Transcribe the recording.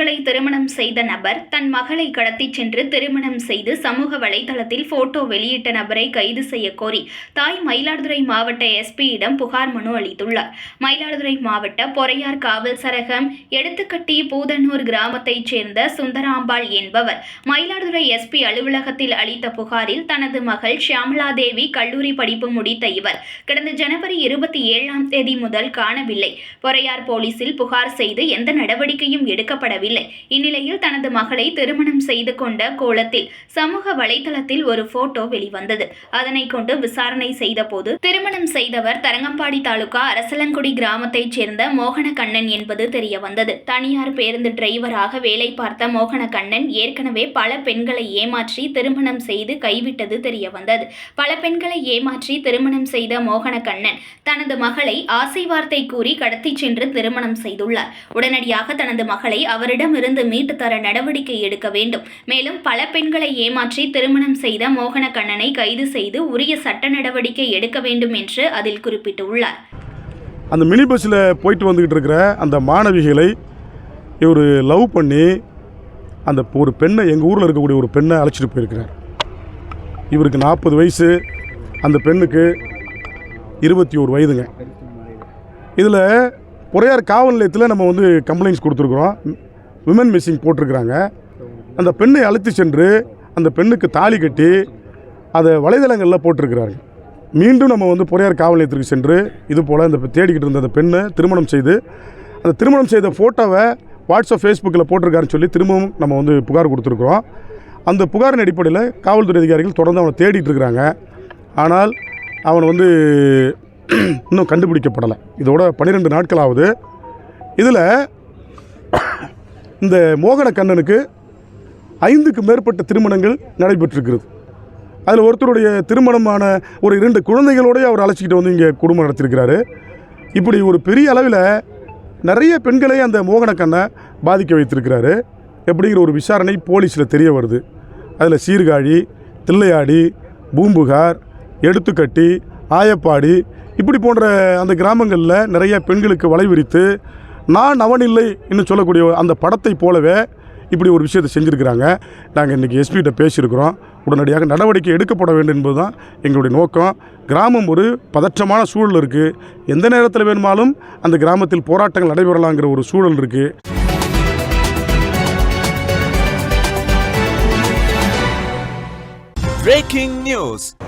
பெண்களை திருமணம் செய்த நபர் தன் மகளை கடத்திச் சென்று திருமணம் செய்து சமூக வலைதளத்தில் போட்டோ வெளியிட்ட நபரை கைது செய்ய கோரி தாய் மயிலாடுதுறை மாவட்ட எஸ்பியிடம் புகார் மனு அளித்துள்ளார். மயிலாடுதுறை மாவட்ட பொறையார் காவல் சரகம் எடுத்துக்கட்டி பூதனூர் கிராமத்தைச் சேர்ந்த சுந்தராம்பாள் என்பவர் மயிலாடுதுறை எஸ்பி அலுவலகத்தில் அளித்த புகாரில் தனது மகள் ஷியாமலாதேவி கல்லூரி படிப்பு முடித்த இவர் கடந்த ஜனவரி இருபத்தி ஏழாம் தேதி முதல் காணவில்லை. பொறையார் போலீசில் புகார் செய்து எந்த நடவடிக்கையும் எடுக்கப்படவில்லை. இந்நிலையில் தனது மகளை திருமணம் செய்து கொண்ட கோலத்தில் சமூக வலைதளத்தில் ஒரு போட்டோ வெளிவந்தது. அதனை கொண்டு விசாரணை செய்தபோது திருமணம் செய்தவர் தரங்கம்பாடி தாலுகா அரசலங்குடி கிராமத்தைச் சேர்ந்த மோகன கண்ணன் என்பது தெரிய வந்தது தனியார் பேருந்து டிரைவராக வேலை பார்த்த மோகன கண்ணன் ஏற்கனவே பல பெண்களை ஏமாற்றி திருமணம் செய்து கைவிட்டது தெரிய வந்தது பல பெண்களை ஏமாற்றி திருமணம் செய்த மோகன கண்ணன் தனது மகளை ஆசை வார்த்தை கூறி கடத்திச் சென்று திருமணம் செய்துள்ளார். உடனடியாக தனது மகளை அவரிடமிருந்து மீட்டு தர நடவடிக்கை எடுக்க வேண்டும். மேலும் பல பெண்களை ஏமாற்றி திருமணம் செய்த மோகனகண்ணனை கைது செய்து உரிய சட்ட நடவடிக்கை எடுக்க வேண்டும் என்று அதில் குறிப்பிட்டுள்ளார். அந்த மினி பஸ்ஸில் போயிட்டு வந்துக்கிட்டு இருக்கிற அந்த மாணவிகளை இவர் லவ் பண்ணி அந்த ஒரு பெண்ணை எங்கள் ஊரில் இருக்கக்கூடிய ஒரு பெண்ணை அழைச்சிட்டு போயிருக்கிறார். இவருக்கு நாற்பது வயசு அந்த பெண்ணுக்கு இருபத்தி ஒரு வயதுங்க. இதில் பொறையார் காவல் நிலையத்தில் நம்ம வந்து கம்ப்ளைண்ட்ஸ் கொடுத்துருக்குறோம். விமன் மிஸ்ஸிங் போட்டிருக்கிறாங்க. அந்த பெண்ணை அழைத்து சென்று அந்த பெண்ணுக்கு தாலி கட்டி அதை வலைதளங்களில் போட்டிருக்கிறாங்க. மீண்டும் நம்ம வந்து பொறையார் காவல் நிலையத்திற்கு சென்று இது போல் இந்த தேடிக்கிட்டு இருந்த அந்த பெண்ணை திருமணம் செய்து அந்த திருமணம் செய்த ஃபோட்டோவை வாட்ஸ்அப் ஃபேஸ்புக்கில் போட்டிருக்காருன்னு சொல்லி திரும்பவும் நம்ம வந்து புகார் கொடுத்துருக்குறோம். அந்த புகாரின் அடிப்படையில் காவல்துறை அதிகாரிகள் தொடர்ந்து அவனை தேடிட்டு இருக்கிறாங்க. ஆனால் அவன் வந்து இன்னும் கண்டுபிடிக்கப்படலை. இதோட பன்னிரெண்டு நாட்கள் ஆகுது இதில் இந்த மோகன கண்ணனுக்கு ஐந்துக்கு மேற்பட்ட திருமணங்கள் நடைபெற்றிருக்கிறது. அதில் ஒருத்தருடைய திருமணமான ஒரு இரண்டு குழந்தைகளோடய அவர் அழைச்சிக்கிட்டு வந்து இங்கே குடும்பம் நடத்தியிருக்கிறாரு. இப்படி ஒரு பெரிய அளவில் நிறைய பெண்களை அந்த மோகன கண்ணை பாதிக்க வைத்திருக்கிறாரு. எப்படிங்கிற ஒரு விசாரணை போலீஸில் தெரிய வருது. அதில் சீர்காழி தில்லையாடி பூம்புகார் எடுத்துக்கட்டி ஆயப்பாடி இப்படி போன்ற அந்த கிராமங்களில் நிறைய பெண்களுக்கு வலை விரித்து நான் அவனில்லை இன்னும் சொல்லக்கூடிய அந்த படத்தை போலவே இப்படி ஒரு விஷயத்தை செஞ்சுருக்கிறாங்க. நாங்கள் இன்றைக்கி எஸ்பிகிட்ட பேசியிருக்கிறோம். உடனடியாக நடவடிக்கை எடுக்கப்பட வேண்டும் என்பது தான் எங்களுடைய நோக்கம். கிராமம் ஒரு பதற்றமான சூழல் இருக்குது எந்த நேரத்தில் வேணுமாலும் அந்த கிராமத்தில் போராட்டங்கள் நடைபெறலாங்கிற ஒரு சூழல் இருக்குது பிரேக்கிங் நியூஸ்